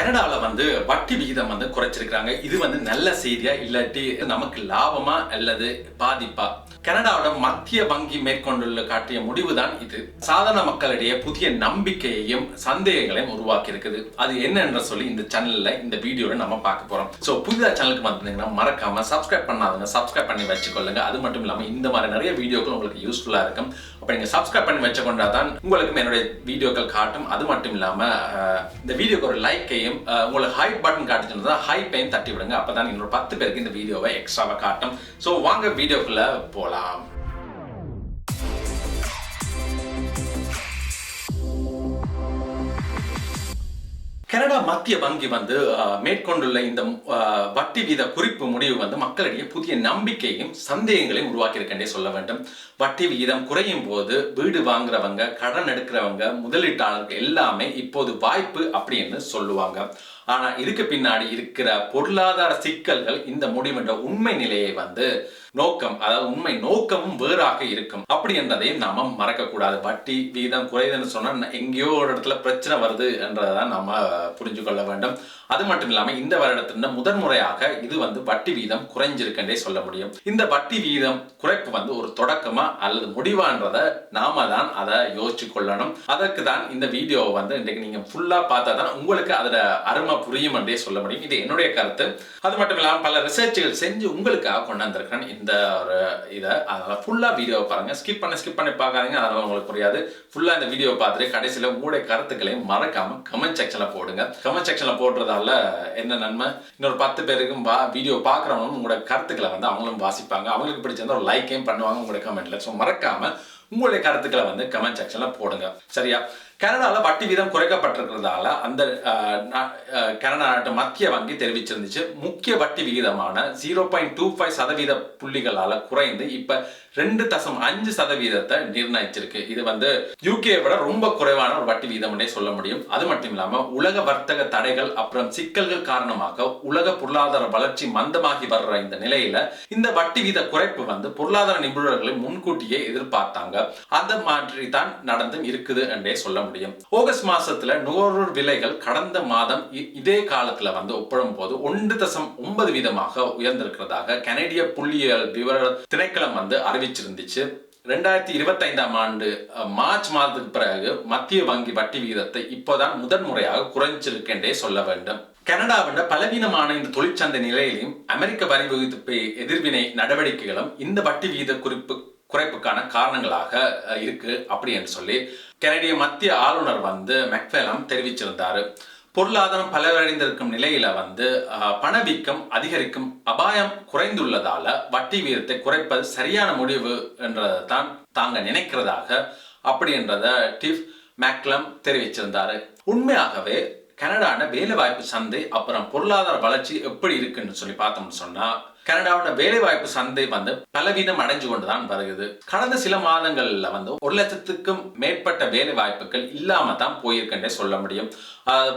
கனடாவில் வந்து வட்டி விகிதம் வந்து குறைச்சிருக்கிறாங்க. இது வந்து நல்ல செய்தியா? இல்லாட்டி நமக்கு லாபமா? அல்லது பாதிப்பா? கனடாவோட மத்திய வங்கி மேற்கொண்டுள்ள காட்டிய முடிவுதான் இது. சாதாரண மக்களிடையே புதிய நம்பிக்கையையும் சந்தேகங்களையும் உருவாக்கி இருக்குது அது என்னன்ற சொல்லி இந்த சேனல்ல இந்த வீடியோல நம்ம பார்க்க போறோம். ஸோ புதிதாக சேனலுக்கு வந்தீங்கன்னா மறக்காம சப்ஸ்கிரைப் பண்ணாதவங்க சப்ஸ்கிரைப் பண்ணி வச்சுக்கொள்ளுங்க. அது மட்டும் இல்லாமல் இந்த மாதிரி நிறைய வீடியோக்கள் உங்களுக்கு யூஸ்ஃபுல்லா இருக்கும். அப்போ நீங்க சப்ஸ்கிரைப் பண்ணி வச்சுக்கொண்டா தான் உங்களுக்கு என்னுடைய வீடியோக்கள் காட்டும். அது மட்டும் இல்லாம இந்த வீடியோக்கு ஒரு லைக்கையும் உங்களுக்கு ஹை பட்டன் காட்டுச்சுன்னா ஹை பெயின் தட்டி விடுங்க அப்பதான் இன்னொரு பத்து பேருக்கு இந்த வீடியோவை எக்ஸ்ட்ராவாக காட்டும். ஸோ வாங்க வீடியோக்குள்ளே போலாம். கனடா மத்திய வங்கி வந்து மேற்கொண்டுள்ள இந்த வட்டி வீத குறிப்பு முடிவு வந்து மக்களிடையே புதிய நம்பிக்கையும் சந்தேகங்களையும் உருவாக்கியிருக்கேன்டே சொல்ல வேண்டும். வட்டி விகிதம் குறையும் போது வீடு வாங்குறவங்க கடன் எடுக்கிறவங்க முதலீட்டாளர்கள் எல்லாமே இப்போது வாய்ப்பு அப்படின்னு சொல்லுவாங்க. ஆனா இதுக்கு பின்னாடி இருக்கிற பொருளாதார சிக்கல்கள் இந்த முடிவென்ற உண்மை நிலையை வந்து நோக்கம் அதாவது உண்மை நோக்கமும் வேறாக இருக்கும். அப்படி என்றதையும் நாம மறக்க கூடாது வட்டி வீதம் குறையுதுன்னு சொன்னா எங்கேயோ ஒரு இடத்துல பிரச்சனை வருது என்றதான் நாம புரிஞ்சு கொள்ள வேண்டும். அது மட்டும் இல்லாம இந்த வருடத்தின் முதன்முறையாக இது வந்து வட்டி வீதம் குறைஞ்சிருக்குன்றே சொல்ல முடியும். இந்த வட்டி வீதம் குறைப்பு வந்து ஒரு தொடக்கமா அல்லது முடிவான்றத நாம தான் அதை யோசிச்சு கொள்ளணும். அதற்கு தான் இந்த வீடியோவை வந்து இன்றைக்கு நீங்க ஃபுல்லா பார்த்தா தான் உங்களுக்கு அதோட அருமை புரியும் என்றே சொல்ல முடியும். இது என்னுடைய கருத்து. அது மட்டும் இல்லாமல் பல ரிசர்ச்சுகள் செஞ்சு உங்களுக்காக கொண்டு வந்திருக்கேன் இந்த ஒரு இதை அதனால் ஃபுல்லாக வீடியோவை பாருங்கள் ஸ்கிப் பண்ண ஸ்கிப் பண்ணி பார்க்காதீங்க. அதனால் உங்களுக்கு புரியாது. ஃபுல்லாக இந்த வீடியோ பார்த்துட்டு கடைசியில் உங்களுடைய கருத்துக்களையும் மறக்காமல் கமெண்ட் செக்ஷனில் போடுங்க. கமெண்ட் செக்ஷனில் போடுறதால என்ன நன்மை? இன்னொரு பத்து பேருக்கும் வா வீடியோ பார்க்குறவங்களும் உங்களோட கருத்துக்களை வந்து அவங்களும் வாசிப்பாங்க. அவங்களுக்கு பிடிச்சிருந்தா ஒரு லைக்கையும் பண்ணுவாங்க. உங்களுடைய கமெண்ட்டில் ஸோ மறக்காமல் உங்களுடைய கருத்துக்களை வந்து கமெண்ட் செக்ஷன்ல போடுங்க. சரியா? கனடால வட்டி வீதம் குறைக்கப்பட்டிருக்கிறதால அந்த கனடா நாட்டு மத்திய வங்கி தெரிவிச்சிருந்துச்சு. முக்கிய வட்டி விகிதமான ஜீரோ பாயிண்ட் டூ ஃபைவ் சதவீத புள்ளிகளால குறைந்து இப்ப ரெண்டு தசம் அஞ்சு சதவீதத்தை நிர்ணயிச்சிருக்கு. இது வந்து யூகே விட ரொம்ப குறைவான ஒரு வட்டி வீதம்னே சொல்ல முடியும். அது மட்டும் இல்லாம உலக வர்த்தக தடைகள் அப்புறம் சிக்கல்கள் காரணமாக உலக பொருளாதார வளர்ச்சி மந்தமாகி வர்ற இந்த நிலையில இந்த வட்டி வீத குறைப்பு வந்து பொருளாதார நிபுணர்களை முன்கூட்டியே எதிர்பார்த்தாங்க. அந்த மாதிரி தான் நடந்தும் இருக்குது என்றே சொல்ல முடியும். ஆகஸ்ட் மாசத்துல நுகர்வோர் விலைகள் கடந்த மாதம் இதே காலத்துல வந்து ஒப்பிடும் போது ஒன்று தசம் ஒன்பது வீதமாக உயர்ந்திருக்கிறதாக கனடிய புள்ளியியல் விவர திணைக்களம் வந்து அறிவிச்சிருந்துச்சு ரெண்டாயிரத்தி இருபத்தைந்தாம் ஆண்டு மார்ச் மாதத்துக்கு பிறகு மத்திய வங்கி வட்டி விகிதத்தை இப்போதான் முதன்முறையாக குறைஞ்சிருக்கென்றே சொல்ல வேண்டும். கனடாவின் பலவீனமான இந்த தொழிற்சந்தை நிலையிலும் அமெரிக்க வரி விகிதப்பை எதிர்வினை நடவடிக்கைகளும் இந்த வட்டி விகித குறிப்பு குறைப்புக்கான காரணங்களாக இருக்கு அப்படி என்று சொல்லி கனடிய மத்திய ஆளுநர் வந்து மெக்ஃபெலம் தெரிவிச்சிருந்தாரு. பொருளாதாரம் பலவடைந்திருக்கும் நிலையில வந்து பணவீக்கம் அதிகரிக்கும் அபாயம் குறைந்துள்ளதால வட்டி வீதத்தை குறைப்பது சரியான முடிவு என்றதை தான் தாங்க நினைக்கிறதாக அப்படி என்றத டிஃப் மேக்லம் தெரிவிச்சிருந்தாரு. உண்மையாகவே கனடான வேலைவாய்ப்பு சந்தை அப்புறம் பொருளாதார வளர்ச்சி எப்படி இருக்குன்னு சொல்லி பார்த்தோம்னு சொன்னா கனடாவோட வேலைவாய்ப்பு சந்தை வந்து பலவீனம் அடைஞ்சு கொண்டுதான் வருகிறது. கடந்த சில மாதங்கள்ல வந்து ஒரு லட்சத்துக்கும் மேற்பட்ட வேலை வாய்ப்புகள் இல்லாம தான் போயிருக்குன்னே சொல்ல முடியும்.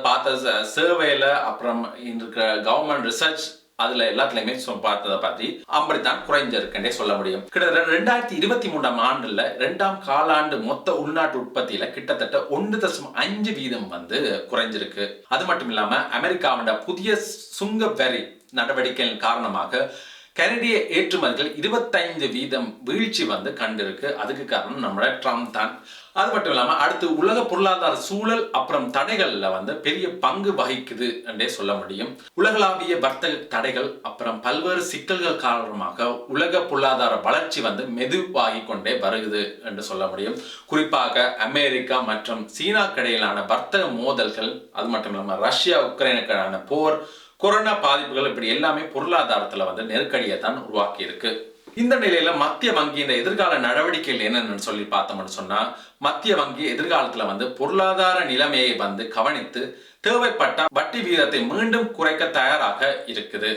பார்த்த சர்வேல அப்புறம் இருக்கிற கவர்மெண்ட் ரிசர்ச் அதுல எல்லாத்துலயுமே பார்த்ததை பத்தி அப்படித்தான் குறைஞ்சிருக்குன்னே சொல்ல முடியும். கிட்டத்தட்ட ரெண்டாயிரத்தி இருபத்தி மூணாம் ஆண்டுல ரெண்டாம் காலாண்டு மொத்த உள்நாட்டு உற்பத்தியில கிட்டத்தட்ட ஒன்று தசம் அஞ்சு வீதம் வந்து குறைஞ்சிருக்கு. அது மட்டும் இல்லாம அமெரிக்காவோட புதிய சுங்க வரி நடவடிக்கையின் காரணமாக கனடிய ஏற்றுமதிகள் இருபத்தைந்து வீதம் வீழ்ச்சி வந்து கண்டிருக்கு. அதுக்கு காரணம் நம்மளோட ட்ரம்ப் தான். அது மட்டும் இல்லாம அடுத்து உலக பொருளாதார சூழல் அப்புறம் தடைகள்ல வந்து பெரிய பங்கு வகிக்குது என்றே சொல்ல முடியும். உலகளாவிய வர்த்தக தடைகள் அப்புறம் பல்வேறு சிக்கல்கள் காரணமாக உலக பொருளாதார வளர்ச்சி வந்து மெதுவாகி கொண்டே வருகிறது என்று சொல்ல முடியும். குறிப்பாக அமெரிக்கா மற்றும் சீனாக்கு இடையிலான வர்த்தக மோதல்கள் அது மட்டும் இல்லாமல் ரஷ்யா உக்ரைனுக்கான போர் கொரோனா பாதிப்புகள் இப்படி எல்லாமே பொருளாதாரத்துல வந்து நெருக்கடியை தான் உருவாக்கி இருக்கு இந்த நிலையில மத்திய வங்கி இந்த எதிர்கால நடவடிக்கைகள் என்னென்னு சொல்லி பார்த்தோம்னு சொன்னா மத்திய வங்கி எதிர்காலத்துல வந்து பொருளாதார நிலைமையை வந்து கவனித்து தேவைப்பட்ட வட்டி வீதத்தை மீண்டும் குறைக்க தயாராக இருக்குது.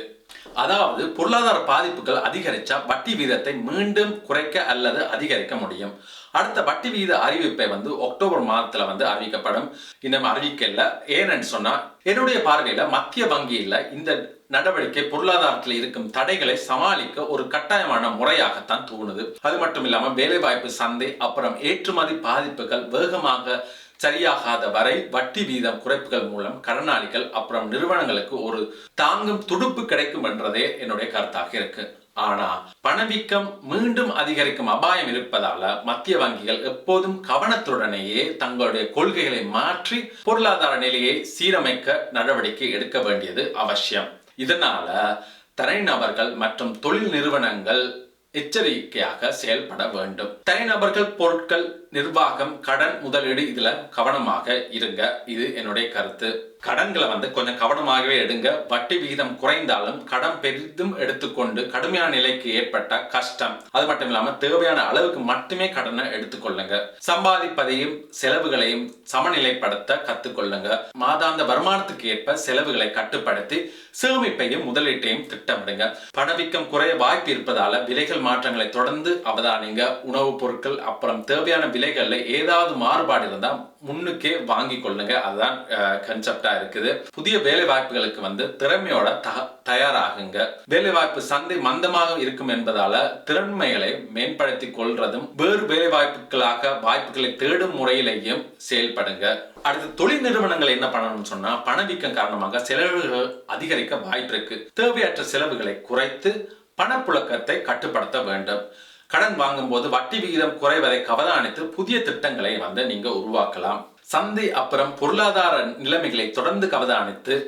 அதாவது பொருளாதார பாதிப்புகள் அதிகரிச்சா வட்டி வீதத்தை மீண்டும் குறைக்க அல்லது அதிகரிக்க முடியும். அடுத்த வட்டி வீத அறிவிப்பை வந்து அக்டோபர் மாதத்துல வந்து அறிவிக்கப்படும். இன்னும் அறிவிக்கல. ஏன்னு சொன்னா என்னுடைய பார்வையில மத்திய வங்கியில இந்த நடவடிக்கை பொருளாதாரத்தில் இருக்கும் தடைகளை சமாளிக்க ஒரு கட்டாயமான முறையாகத்தான் தோணுது. அது மட்டும் இல்லாம வேலைவாய்ப்பு சந்தை அப்புறம் ஏற்றுமதி பாதிப்புகள் வேகமாக சரியாகாத வரை வட்டி வீதம் குறைப்புகள் மூலம் கடனாளிகள் அப்புறம் நிறுவனங்களுக்கு ஒரு தாங்கும் துடுப்பு கிடைக்கும் என்றதே என்னுடைய கருத்தாக இருக்கு. ஆனா பணவீக்கம் மீண்டும் அதிகரிக்கும் அபாயம் இருப்பதால மத்திய வங்கிகள் எப்போதும் கவனத்துடனேயே தங்களுடைய கொள்கைகளை மாற்றி பொருளாதார நிலையை சீரமைக்க நடவடிக்கை எடுக்க வேண்டியது அவசியம். இதனால தனிநபர்கள் மற்றும் தொழில் நிறுவனங்கள் எச்சரிக்கையாக செயல்பட வேண்டும். தனிநபர்கள் பொருட்கள் நிர்வாகம் கடன் முதலீடு இதுல கவனமாக இருங்க. இது என்னுடைய கருத்து. கடன்களை வந்து கொஞ்சம் கவனமாகவே எடுங்க. வட்டி விகிதம் குறைந்தாலும் கடன் பெரிதும் எடுத்துக்கொண்டு கடுமையான நிலைக்கு ஏற்பட்ட கஷ்டம். அது மட்டும் இல்லாம தேவையான அளவுக்கு மட்டுமே கடனை எடுத்துக்கொள்ளுங்க. சம்பாதிப்பதையும் செலவுகளையும் சமநிலைப்படுத்த கத்துக்கொள்ளுங்க. மாதாந்த வருமானத்துக்கு ஏற்ப செலவுகளை கட்டுப்படுத்தி சேமிப்பையும் முதலீட்டையும் திட்டமிடுங்க. பணவீக்கம் குறைய வாய்ப்பு இருப்பதால விலைகள் மாற்றங்களை தொடர்ந்து அவதானிங்க. உணவுப் பொருட்கள் அப்புறம் தேவையான விலை விலைகளில் ஏதாவது மாறுபாடு இருந்தால் முன்னுக்கே வாங்கி கொள்ளுங்க. அதுதான் கன்செப்டாக இருக்குது. புதிய வேலை வாய்ப்புகளுக்கு வந்து திறமையோட த- தயாராகுங்க. வேலை வாய்ப்பு சந்தை மந்தமாக இருக்கும் என்பதால திறன்மைகளை மேம்படுத்தி கொள்றதும் வேறு வேலை வாய்ப்புகளாக வாய்ப்புகளை தேடும் முறையிலேயும் செயல்படுங்க. அடுத்து தொழில் நிறுவனங்கள் என்ன பண்ணணும்னு சொன்னா பணவீக்கம் காரணமாக செலவுகள் அதிகரிக்க வாய்ப்பு இருக்கு தேவையற்ற செலவுகளை குறைத்து பணப்புழக்கத்தை கட்டுப்படுத்த வேண்டும். கடன் வாங்கும்போது வட்டி விகிதம் குறைவதை கவதானித்து புதிய திட்டங்களை வந்து நீங்க உருவாக்கலாம். சந்தை அப்புறம் பொருளாதார நிலைமைகளை தொடர்ந்து கவதானித்து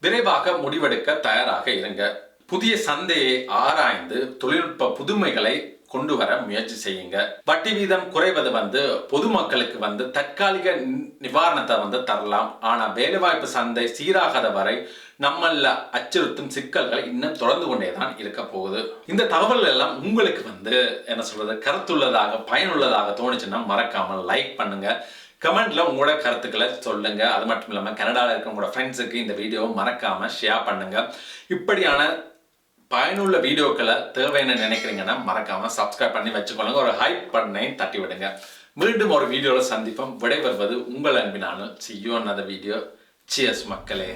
விரைவாக முடிவெடுக்க தயாராக இருங்க. புதிய சந்தையை ஆராய்ந்து தொழில்நுட்ப புதுமைகளை கொண்டு வர முயற்சி செய்யுங்க. வட்டி வீதம் குறைவது வந்து பொதுமக்களுக்கு வந்து தற்காலிக நி- நிவாரணத்தை வந்து தரலாம். ஆனா வேலைவாய்ப்பு சந்தை சீராகாத வரை நம்மள அச்சுறுத்தும் சிக்கல்கள் இன்னும் தொடர்ந்து கொண்டேதான் இருக்க போகுது. இந்த தகவல்கள் எல்லாம் உங்களுக்கு வந்து என்ன சொல்றது கருத்துள்ளதாக பயனுள்ளதாக தோணுச்சுன்னா மறக்காமல் லைக் பண்ணுங்க. கமெண்ட்ல உங்களோட கருத்துக்களை சொல்லுங்க. அது மட்டும் இல்லாமல் கனடாவில் இருக்க உங்களோட ஃப்ரெண்ட்ஸுக்கு இந்த வீடியோவை மறக்காம ஷேர் பண்ணுங்க. இப்படியான பயனுள்ள வீடியோக்களை தேவைன்னு நினைக்கிறீங்கன்னா மறக்காம சப்ஸ்கிரைப் பண்ணி வச்சுக்கொள்ளுங்க. ஒரு ஹைப் பண்ணை தட்டி விடுங்க. மீண்டும் ஒரு வீடியோவில் சந்திப்போம். விடைபெறுவது உங்கள் அன்பினாலும். சியோ அந்த வீடியோ சியர்ஸ் மக்களே.